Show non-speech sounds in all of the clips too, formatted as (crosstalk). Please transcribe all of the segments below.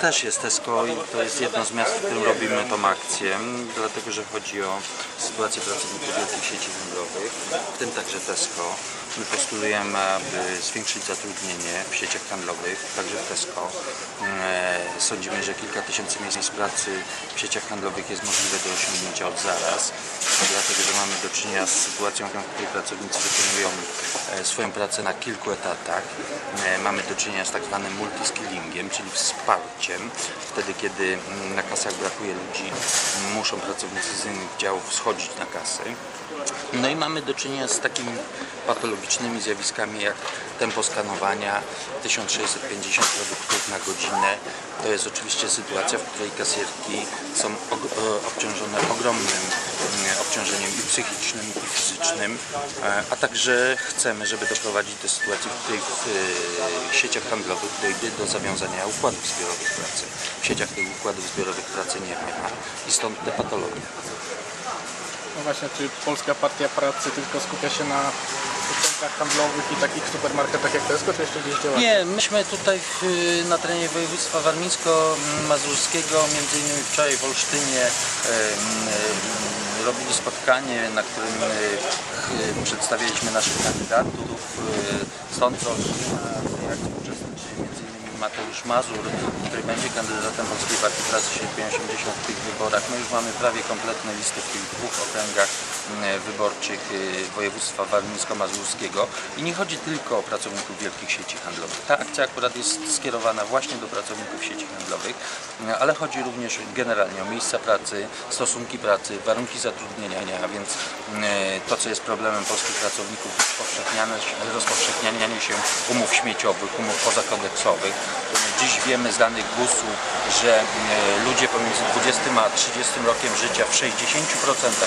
też jest Tesco i to jest jedno z miast, w którym robimy tą akcję, dlatego że chodzi o sytuację pracowników wielkich sieci handlowych, w tym także Tesco. My postulujemy, aby zwiększyć zatrudnienie w sieciach handlowych, także w Tesco. E, Sądzimy, że kilka tysięcy miejsc pracy w sieciach handlowych jest możliwe do osiągnięcia od zaraz, dlatego że mamy do czynienia z sytuacją, w której pracownicy wykonują e, swoją pracę na kilku etatach. E, Mamy do czynienia z tak zwanym multiskillingiem, czyli wsparciem. Wtedy, kiedy mm, na kasach brakuje ludzi, muszą pracownicy z innych działów schodzić na kasy. No i mamy do czynienia z takimi patologicznymi zjawiskami jak tempo skanowania 1650 produktów na godzinę. To jest oczywiście sytuacja, w której kasjerki są e, obciążone ogromnym mm, obciążeniem i psychicznym, i fizycznym, e, a także chcemy, żeby doprowadzić do sytuacji, w której w e, sieciach handlowych dojdzie do zawiązania układów zbiorowych pracy. W sieciach tych układów zbiorowych pracy nie ma i stąd te patologie. No właśnie, czy Polska Partia Pracy tylko skupia się na centrach handlowych i takich supermarketach jak Tesco, czy jeszcze gdzieś działa? Nie, myśmy tutaj w, na terenie województwa warmińsko-mazurskiego, między innymi wczoraj w Olsztynie, robili spotkanie, na którym e, ch- przedstawialiśmy naszych kandydatów. E, Stąd z Olsztyna w tej akcji uczestniczy między innymi Mateusz Mazur, który będzie kandydatem Polskiej Partii Pracy Sierpień 80 w tych wyborach. My już mamy prawie kompletne listy w tych dwóch okręgach m, wyborczych y, województwa warmińsko-mazurskiego i nie chodzi tylko o pracowników wielkich sieci handlowych. Ta akcja akurat jest skierowana właśnie do pracowników sieci handlowych, m, ale chodzi również generalnie o miejsca pracy, stosunki pracy, warunki zatrudnienia, a więc m, to, co jest problemem polskich pracowników, rozpowszechnianie się umów śmieciowych, umów pozakodeksowych. Dziś wiemy z danych GUS-u, że m, ludzie pomiędzy 20 a 30 rokiem życia w 60%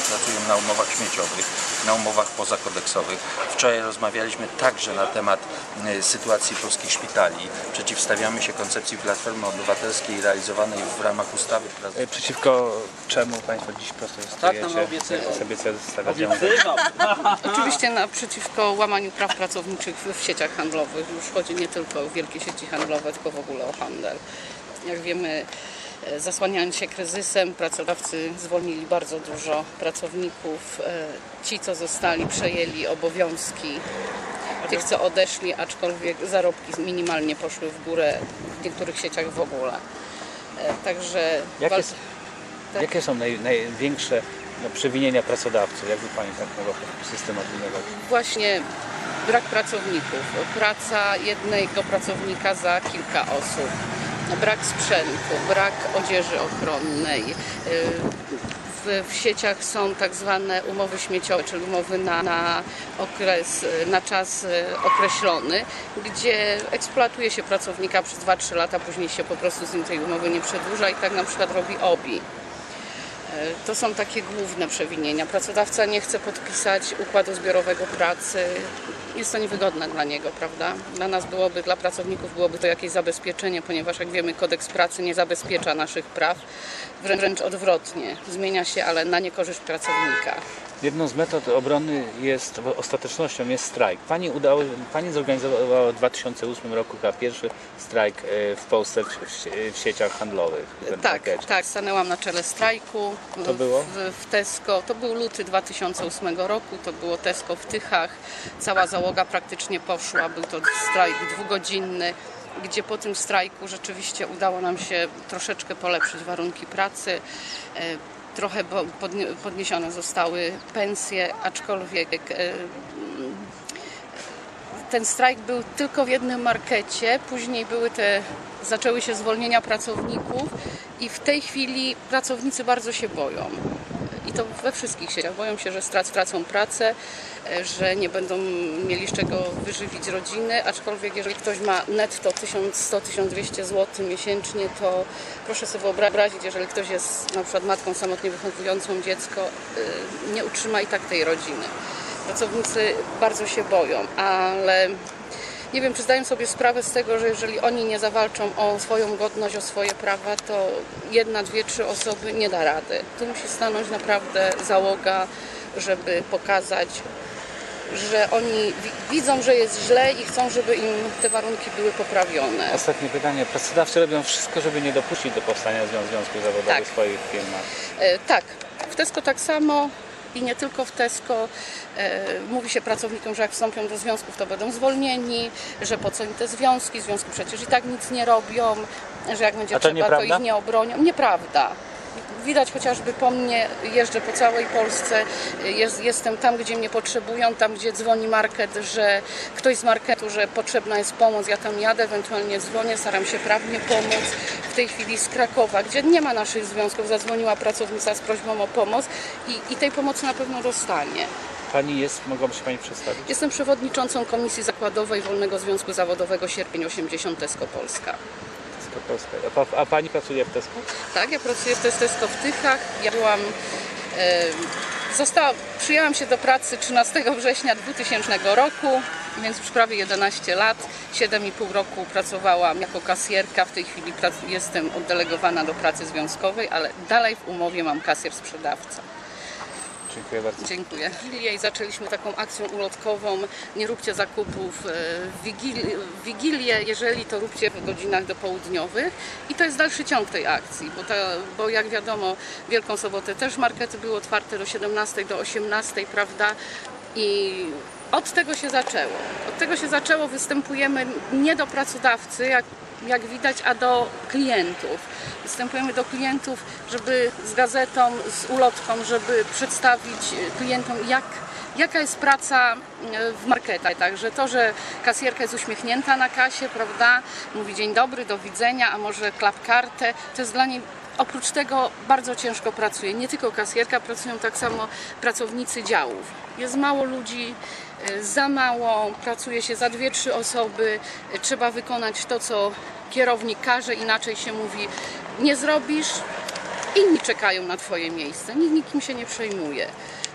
pracują na umowach śmieciowych, na umowach pozakodeksowych. Wczoraj rozmawialiśmy także na temat m, sytuacji polskich szpitali. Przeciwstawiamy się koncepcji Platformy Obywatelskiej realizowanej w ramach ustawy, E, Przeciwko czemu Państwo dziś protestujecie? Tak, no. Jak sobie stawiacie? (laughs) Oczywiście naprzeciwko łamaniu praw pracowniczych w, w sieciach handlowych. Już chodzi nie tylko o wielkie sieci handlowe, tylko w ogóle o handel. Jak wiemy, e, zasłaniając się kryzysem, pracodawcy zwolnili bardzo dużo pracowników. E, Ci, co zostali, przejęli obowiązki tych, co odeszli, aczkolwiek zarobki minimalnie poszły w górę w niektórych sieciach w ogóle. E, Także Jakie, wal- s- jakie są naj, największe no, przewinienia pracodawców? Jakby Pani tak mogła systematyzować? właśnie brak pracowników, praca jednego pracownika za kilka osób, brak sprzętu, brak odzieży ochronnej. W, w sieciach są tak zwane umowy śmieciowe, czyli umowy na, na okres, na czas określony, gdzie eksploatuje się pracownika przez 2-3 lata, później się po prostu z nim tej umowy nie przedłuża i tak na przykład robi OBI. To są takie główne przewinienia. Pracodawca nie chce podpisać układu zbiorowego pracy. Jest to niewygodne dla niego, prawda? Dla nas byłoby, dla pracowników byłoby to jakieś zabezpieczenie, ponieważ jak wiemy, kodeks pracy nie zabezpiecza naszych praw. Wrę- Wręcz odwrotnie. Zmienia się, ale na niekorzyść pracownika. Jedną z metod obrony jest, ostatecznością jest strajk. Pani, udało, Pani zorganizowała w 2008 roku chyba pierwszy strajk e, w Polsce w, sieciach handlowych. Tak, supermarkecie. tak, stanęłam na czele strajku To było? W, w Tesco. To był luty 2008 roku, to było Tesco w Tychach. Cała załoga praktycznie poszła, był to strajk dwugodzinny, gdzie po tym strajku rzeczywiście udało nam się troszeczkę polepszyć warunki pracy. E, Trochę podniesione zostały pensje, aczkolwiek e, ten strajk był tylko w jednym markecie, później były te, zaczęły się zwolnienia pracowników i w tej chwili pracownicy bardzo się boją. I to we wszystkich sieciach. Boją się, że strac, stracą pracę, e, że nie będą mieli z czego wyżywić rodziny, aczkolwiek jeżeli ktoś ma netto 1100-1200 zł miesięcznie, to proszę sobie wyobrazić, jeżeli ktoś jest na przykład matką samotnie wychowującą dziecko, y, nie utrzyma i tak tej rodziny. Pracownicy bardzo się boją, ale nie wiem, czy zdają sobie sprawę z tego, że jeżeli oni nie zawalczą o swoją godność, o swoje prawa, to jedna, dwie, trzy osoby nie da rady. Tu musi stanąć naprawdę załoga, żeby pokazać, że oni wi- widzą, że jest źle i chcą, żeby im te warunki były poprawione. Ostatnie pytanie. Pracodawcy robią wszystko, żeby nie dopuścić do powstania zwią- związków zawodowych Tak. w swoich firmach. E, tak, w Tesco tak samo i nie tylko w Tesco. E, mówi się pracownikom, że jak wstąpią do związków, to będą zwolnieni, że po co im te związki, związki przecież i tak nic nie robią, że jak będzie A to trzeba, to nieprawda? ich nie obronią. Nieprawda. Widać chociażby po mnie, jeżdżę po całej Polsce, jest, jestem tam, gdzie mnie potrzebują, tam, gdzie dzwoni market, że ktoś z marketu, że potrzebna jest pomoc, ja tam jadę, ewentualnie dzwonię, staram się prawnie pomóc. W tej chwili z Krakowa, gdzie nie ma naszych związków, zadzwoniła pracownica z prośbą o pomoc i, i tej pomocy na pewno dostanie. Pani jest, mogłaby się Pani przedstawić? Jestem przewodniczącą Komisji Zakładowej Wolnego Związku Zawodowego Sierpień 80 Tesco Polska. Tesco Polska. A, a Pani pracuje w Tesco? Tak, ja pracuję w Tesco w Tychach. Ja byłam, e, została, przyjęłam się do pracy 13 września 2000 roku, więc już prawie 11 lat. 7,5 roku pracowałam jako kasjerka. W tej chwili jestem oddelegowana do pracy związkowej, ale dalej w umowie mam kasjer sprzedawca. Dziękuję bardzo. Dziękuję. W Wigilię i zaczęliśmy taką akcją ulotkową. Nie róbcie zakupów e, w Wigilię, w Wigilię, jeżeli to róbcie w godzinach dopołudniowych. I to jest dalszy ciąg tej akcji, bo, ta, bo jak wiadomo, Wielką Sobotę też markety były otwarte do 17, do 18, prawda? I od tego się zaczęło. Od tego się zaczęło. Występujemy nie do pracodawcy, jak, jak widać, a do klientów. Występujemy do klientów, żeby z gazetą, z ulotką, żeby przedstawić klientom, jak, jaka jest praca e, w marketach. Także to, że kasjerka jest uśmiechnięta na kasie, prawda, mówi dzień dobry, do widzenia, a może klap kartę, to jest dla niej Oprócz tego bardzo ciężko pracuje. Nie tylko kasjerka, pracują tak samo pracownicy działów. Jest mało ludzi, e, za mało, pracuje się za dwie, trzy osoby. e, Trzeba wykonać to, co kierownik każe, inaczej się mówi, nie zrobisz, inni czekają na Twoje miejsce. Nikt nikim się nie przejmuje.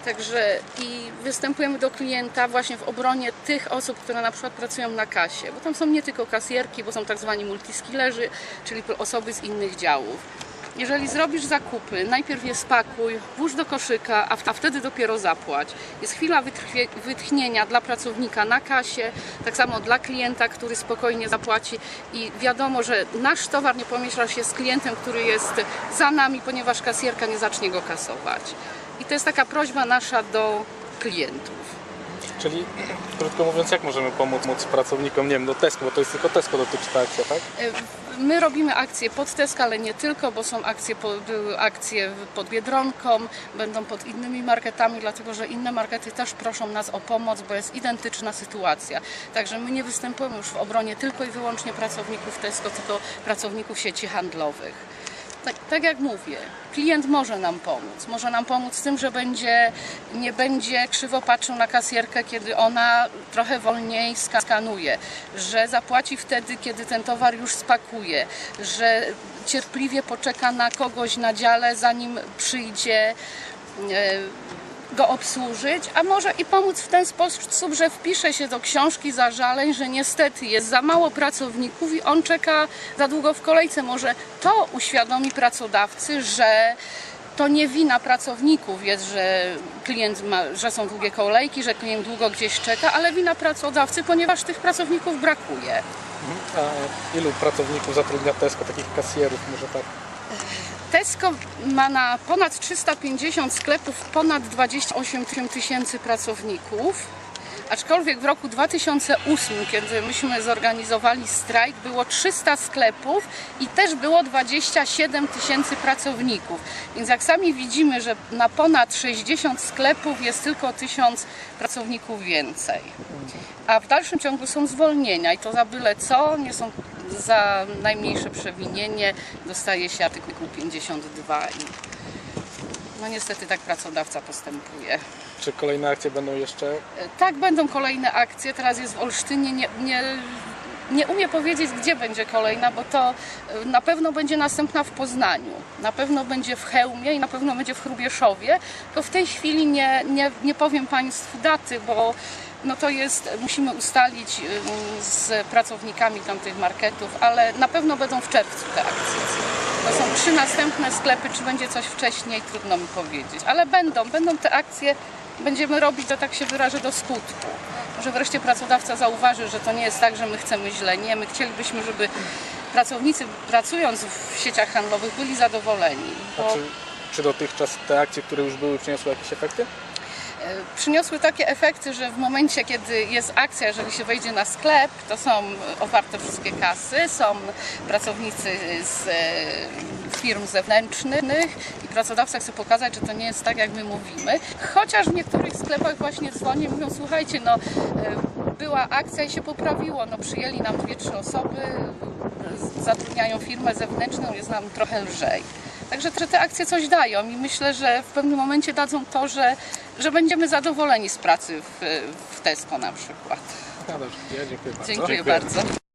Także i występujemy do klienta właśnie w obronie tych osób, które na przykład pracują na kasie, bo tam są nie tylko kasjerki, bo są tak zwani multiskillerzy, czyli osoby z innych działów. Jeżeli zrobisz zakupy, najpierw je spakuj, włóż do koszyka, a, wtedy dopiero zapłać. Jest chwila wytrwie- wytchnienia dla pracownika na kasie, tak samo dla klienta, który spokojnie zapłaci i wiadomo, że nasz towar nie pomiesza się z klientem, który jest za nami, ponieważ kasjerka nie zacznie go kasować. I to jest taka prośba nasza do klientów. Czyli krótko mówiąc, jak możemy pomóc móc pracownikom, nie wiem, do Tesco, bo to jest tylko Tesco dotyczy ta akcja, tak? My robimy akcje pod Tesco, ale nie tylko, bo są akcje, były akcje pod Biedronką, będą pod innymi marketami, dlatego że inne markety też proszą nas o pomoc, bo jest identyczna sytuacja. Także my nie występujemy już w obronie tylko i wyłącznie pracowników Tesco, tylko pracowników sieci handlowych. Tak, tak jak mówię, klient może nam pomóc. Może nam pomóc tym, że będzie, nie będzie krzywo patrzył na kasjerkę, kiedy ona trochę wolniej ska- skanuje, że zapłaci wtedy, kiedy ten towar już spakuje, że cierpliwie poczeka na kogoś na dziale, zanim przyjdzie e, go obsłużyć, a może i pomóc w ten sposób, że wpisze się do książki zażaleń, że niestety jest za mało pracowników i on czeka za długo w kolejce. Może to uświadomi pracodawcy, że to nie wina pracowników jest, że klient ma, że są długie kolejki, że klient długo gdzieś czeka, ale wina pracodawcy, ponieważ tych pracowników brakuje. A ilu pracowników zatrudnia Tesco, takich kasjerów, może tak? Tesco ma na ponad 350 sklepów ponad 28 tysięcy pracowników. Aczkolwiek w roku 2008, kiedy myśmy zorganizowali strajk, było 300 sklepów i też było 27 tysięcy pracowników. Więc jak sami widzimy, że na ponad 60 sklepów jest tylko 1000 pracowników więcej. A w dalszym ciągu są zwolnienia i to za byle co, nie są za najmniejsze przewinienie dostaje się artykuł 52 i no niestety tak pracodawca postępuje. Czy kolejne akcje będą jeszcze? E, Tak, będą kolejne akcje. Teraz jest w Olsztynie. Nie, nie, nie umiem powiedzieć, gdzie będzie kolejna, bo to e, na pewno będzie następna w Poznaniu, na pewno będzie w Chełmie i na pewno będzie w Chrubieszowie. To w tej chwili nie, nie, nie powiem Państwu daty, bo no to jest, musimy ustalić z pracownikami tamtych marketów, ale na pewno będą w czerwcu te akcje. To są trzy następne sklepy, czy będzie coś wcześniej, trudno mi powiedzieć, ale będą, będą te akcje będziemy robić, że tak się wyrażę, do skutku. Może wreszcie pracodawca zauważy, że to nie jest tak, że my chcemy źle. Nie, my chcielibyśmy, żeby pracownicy pracując w sieciach handlowych byli zadowoleni. Bo czy, czy dotychczas te akcje, które już były, przyniosły jakieś efekty? Przyniosły takie efekty, że w momencie, kiedy jest akcja, jeżeli się wejdzie na sklep, to są oparte wszystkie kasy, są pracownicy z e, firm zewnętrznych i pracodawca chce pokazać, że to nie jest tak, jak my mówimy. Chociaż w niektórych sklepach właśnie dzwonią i mówią, słuchajcie, no e, była akcja i się poprawiło, no przyjęli nam dwie, trzy osoby, e, zatrudniają firmę zewnętrzną, jest nam trochę lżej. Także że te akcje coś dają i myślę, że w pewnym momencie dadzą to, że, że będziemy zadowoleni z pracy w, w Tesco na przykład. Dobrze, ja dziękuję bardzo. Dziękuję Dziękuję. bardzo.